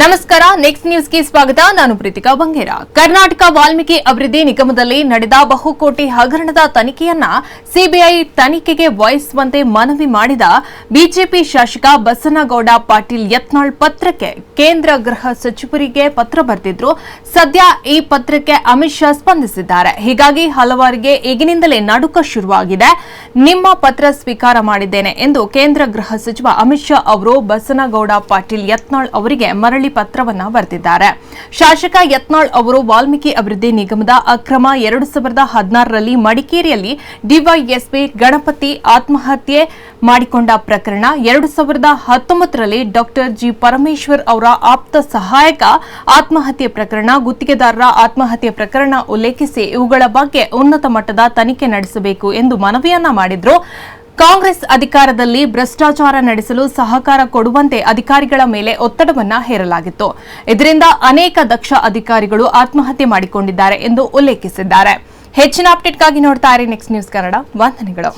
ನಮಸ್ಕಾರ ನೆಕ್ಸ್ಟ್ ನ್ಯೂಸ್ಗೆ ಸ್ವಾಗತ. ನಾನು ಪ್ರೀತಿಕಾ ಬಂಗೇರ. ಕರ್ನಾಟಕ ವಾಲ್ಮೀಕಿ ಅಭಿವೃದ್ಧಿ ನಿಗಮದಲ್ಲಿ ನಡೆದ ಬಹುಕೋಟಿ ಹಗರಣದ ತನಿಖೆಯನ್ನ ಸಿಬಿಐ ತನಿಖೆಗೆ ವಹಿಸುವಂತೆ ಮನವಿ ಮಾಡಿದ ಬಿಜೆಪಿ ಶಾಸಕ ಬಸನಗೌಡ ಪಾಟೀಲ್ ಯತ್ನಾಳ್ ಪತ್ರಕ್ಕೆ ಕೇಂದ್ರ ಗೃಹ ಸಚಿವರಿಗೆ ಪತ್ರ ಬರೆದಿದ್ರು. ಸದ್ಯ ಈ ಪತ್ರಕ್ಕೆ ಅಮಿತ್ ಶಾ ಸ್ಪಂದಿಸಿದ್ದಾರೆ. ಹೀಗಾಗಿ ಹಲವರಿಗೆ ಈಗಿನಿಂದಲೇ ನಡುಕ ಶುರುವಾಗಿದೆ. ನಿಮ್ಮ ಪತ್ರ ಸ್ವೀಕಾರ ಮಾಡಿದ್ದೇನೆ ಎಂದು ಕೇಂದ್ರ ಗೃಹ ಸಚಿವ ಅಮಿತ್ ಶಾ ಅವರು ಬಸನಗೌಡ ಪಾಟೀಲ್ ಯತ್ನಾಳ್ ಅವರಿಗೆ ಮರಳಿ ಪತ್ರವನ್ನ ಬರೆದಿದ್ದಾರೆ. ಶಾಸಕ ಯತ್ನಾಳ್ ಅವರು ವಾಲ್ಮೀಕಿ ಅಭಿವೃದ್ಧಿ ನಿಗಮದ ಅಕ್ರಮ ಎರಡು ಸಾವಿರದ ಹದಿನಾರರಲ್ಲಿ ಮಡಿಕೇರಿಯಲ್ಲಿ ಡಿವೈಎಸ್ಪಿ ಗಣಪತಿ ಆತ್ಮಹತ್ಯೆ ಮಾಡಿಕೊಂಡ ಪ್ರಕರಣ ಎರಡು ಸಾವಿರದ ಹತ್ತೊಂಬತ್ತರಲ್ಲಿ ಡಾಕ್ಟರ್ ಜಿ ಪರಮೇಶ್ವರ್ ಅವರ ಆಪ್ತ ಸಹಾಯಕ ಆತ್ಮಹತ್ಯೆ ಪ್ರಕರಣ, ಗುತ್ತಿಗೆದಾರರ ಆತ್ಮಹತ್ಯೆ ಪ್ರಕರಣ ಉಲ್ಲೇಖಿಸಿ ಇವುಗಳ ಬಗ್ಗೆ ಉನ್ನತ ಮಟ್ಟದ ತನಿಖೆ ನಡೆಸಬೇಕು ಎಂದು ಮನವಿಯನ್ನ ಮಾಡಿದ್ರು. ಕಾಂಗ್ರೆಸ್ ಅಧಿಕಾರದಲ್ಲಿ ಭ್ರಷ್ಟಾಚಾರ ನಡೆಸಲು ಸಹಕಾರ ಕೊಡುವಂತೆ ಅಧಿಕಾರಿಗಳ ಮೇಲೆ ಒತ್ತಡವನ್ನು ಹೇರಲಾಗಿತ್ತು. ಇದರಿಂದ ಅನೇಕ ದಕ್ಷ ಅಧಿಕಾರಿಗಳು ಆತ್ಮಹತ್ಯೆ ಮಾಡಿಕೊಂಡಿದ್ದಾರೆ ಎಂದು ಉಲ್ಲೇಖಿಸಿದ್ದಾರೆ. ಹೆಚ್ಚಿನ ಅಪ್ಡೇಟ್ಗಾಗಿ ನೋಡ್ತಾ ಇರಿ ನೆಕ್ಸ್ಟ್ ನ್ಯೂಸ್ ಕನ್ನಡ ವಂದನೆಗಳು.